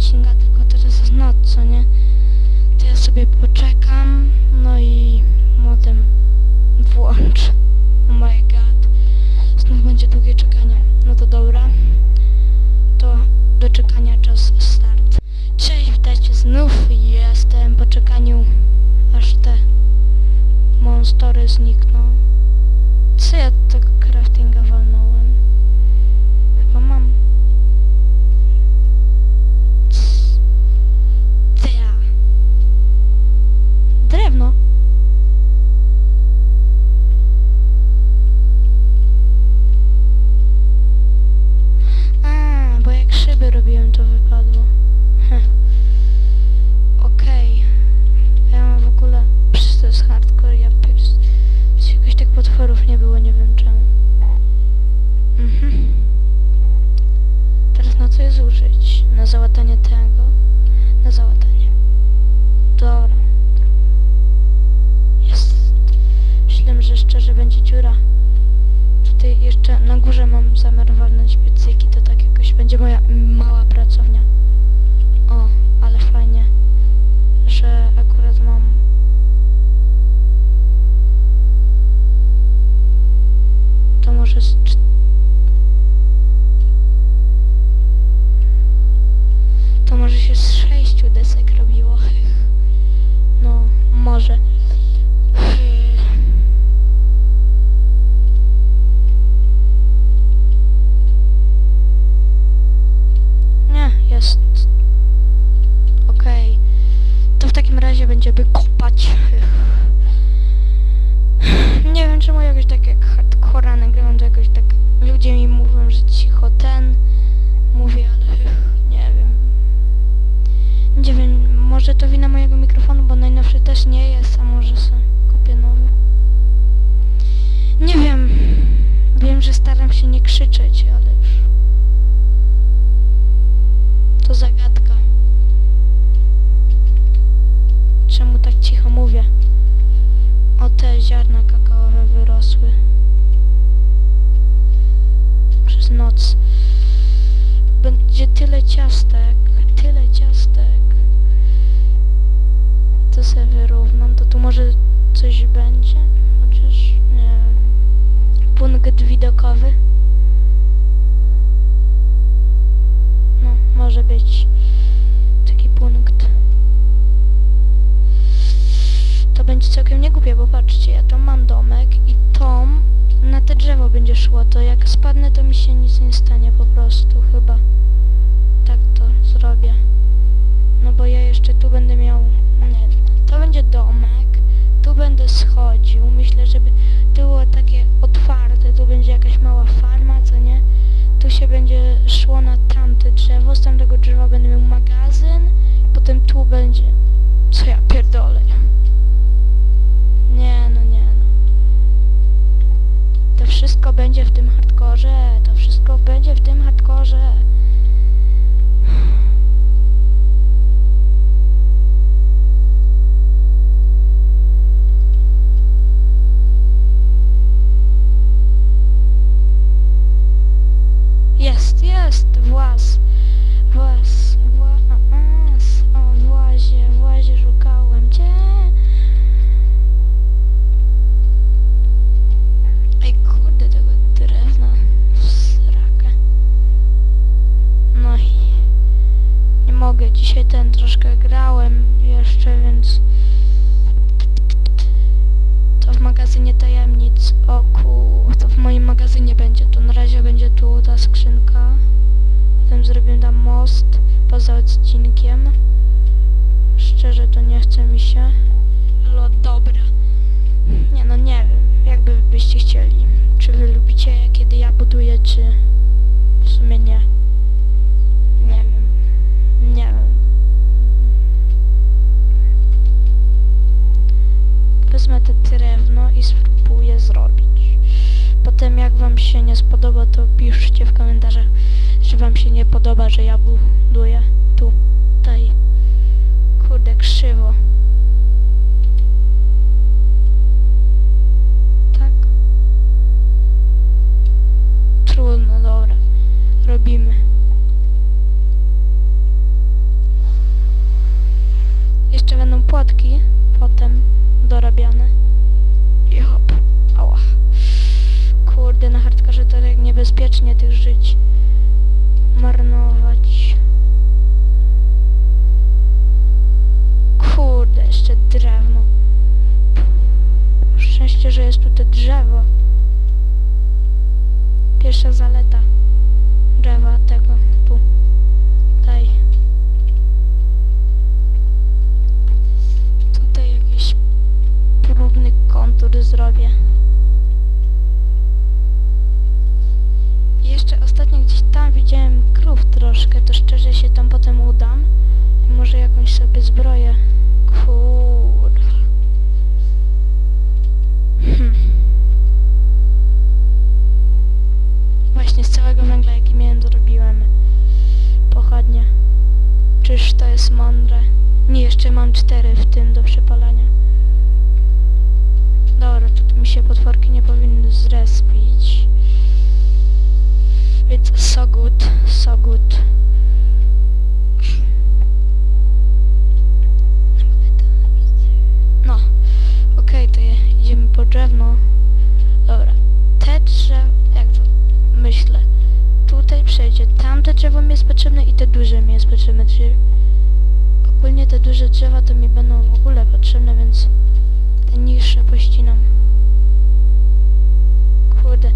odcinka, tylko teraz jest noc, co nie? To ja sobie poczekam, Mhm. Teraz na co je zużyć? Na załatanie tego? Na załatanie. Dobra. Jest. Myślałem, że szczerze będzie dziura. Tutaj jeszcze na górze mam zamiar walnąć piecyki, to tak jakoś będzie moja mała pracownia. O, ale fajnie, że akurat mam... To może się nie krzyczeć, ale już to zagadka. Czemu tak cicho mówię? O te ziarna kakaowe wyrosły. Przez noc. Będzie tyle ciastek, tyle ciastek. To sobie wyrównam, to tu może coś będzie? Chociaż nie. Punkt widokowy. Całkiem niegłupie, bo patrzcie, ja tam mam domek i tą na te drzewo będzie szło, to jak spadnę, to mi się nic nie stanie po prostu, chyba. Tak to zrobię. No bo ja jeszcze tu będę miał... Nie, to będzie domek, tu będę schodził, myślę, żeby było takie otwarte, tu będzie jakaś mała farma, co nie? Tu się będzie szło na tamte drzewo, z tamtego drzewa będę miał magazyn, potem tu będzie... Co ja pierdolę? Chce mi się. Ale dobra. Nie no nie wiem, jakby byście chcieli. Czy wy lubicie kiedy ja buduję, czy w sumie nie. Nie wiem. Nie wiem. Wezmę te drewno i spróbuję zrobić. Potem jak wam się nie spodoba, to piszcie w komentarzach, że wam się nie podoba, że ja buduję. sobie zbroję. Kurwa. Hm. Właśnie z całego węgla, jaki miałem, zrobiłem pochodnie. Czyż to jest mądre? Nie, jeszcze mam cztery w tym do przepalania. Dobra, tu mi się potworki nie powinny zrespić. Więc so good, so good. potrzebne i te duże mi jest potrzebne, czyli ogólnie te duże drzewa to mi będą w ogóle potrzebne, więc te niższe pościnam. Kurde,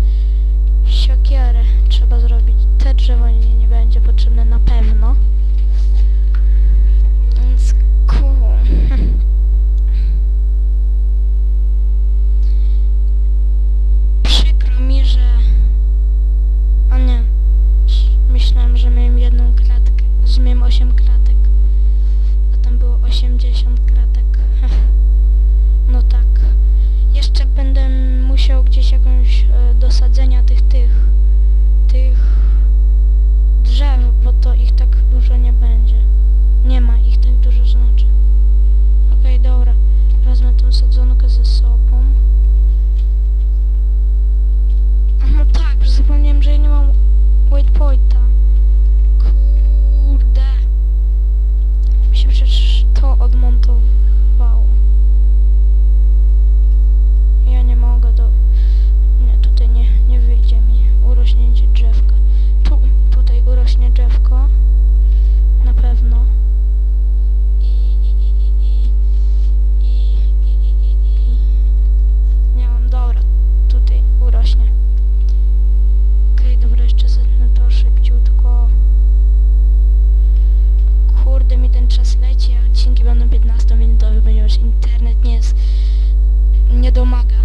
domaga.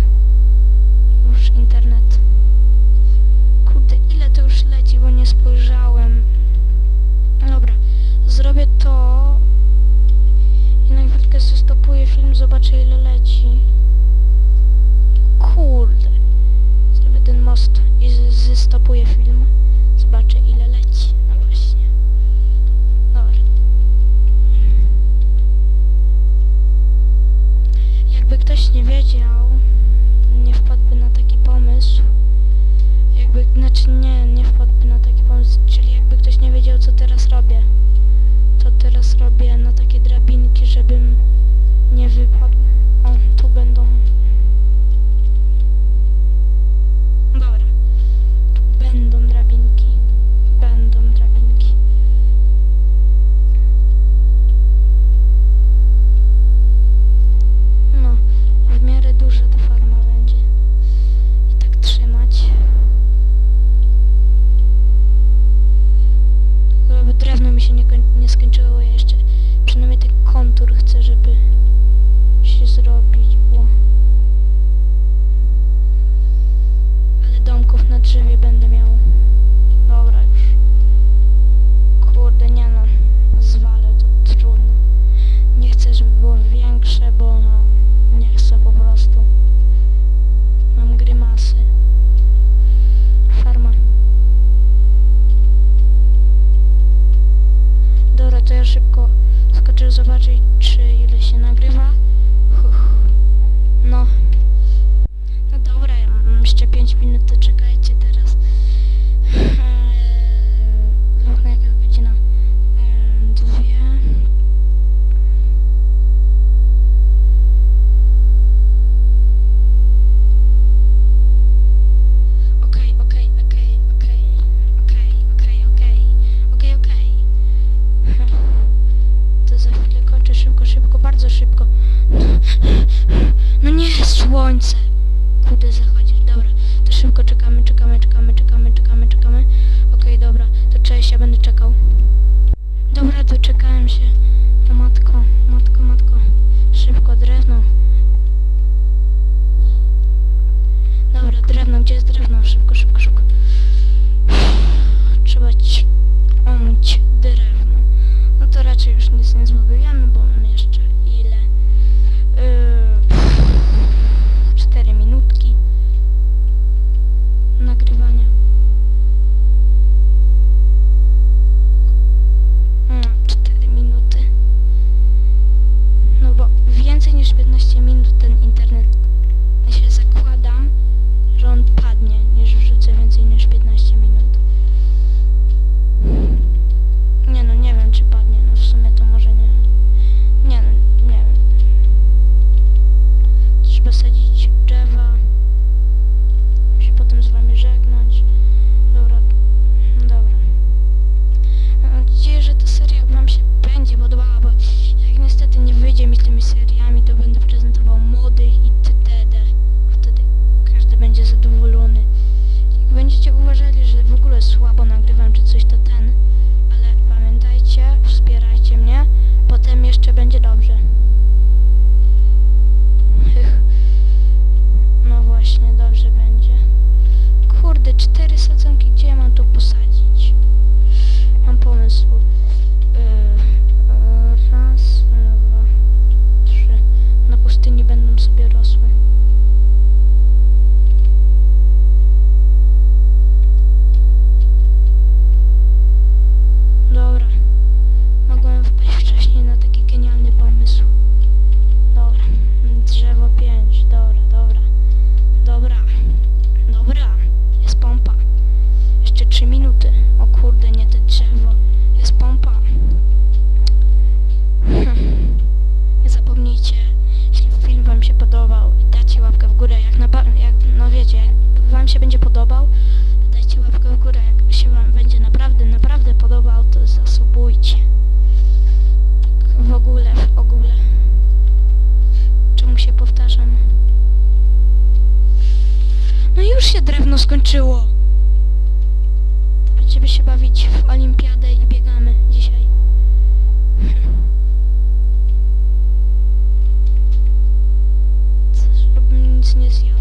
Już internet. Kurde, ile to już leci, bo nie spojrzałem. Dobra, zrobię to. I na chwilkę stopuję film, zobaczę ile leci. Kurde. Zrobię ten most i zestopuję film. Zobaczę ile leci. No właśnie. Dobra. Jakby ktoś nie wiedział, Znaczy nie, nie wpadłby na taki pomysł, czyli jakby ktoś nie wiedział co teraz robię. To teraz robię na takie drabinki, żebym nie wypadł. się. już się drewno skończyło. Będziemy się bawić w olimpiadę i biegamy dzisiaj. Żebym nic nie zjadł.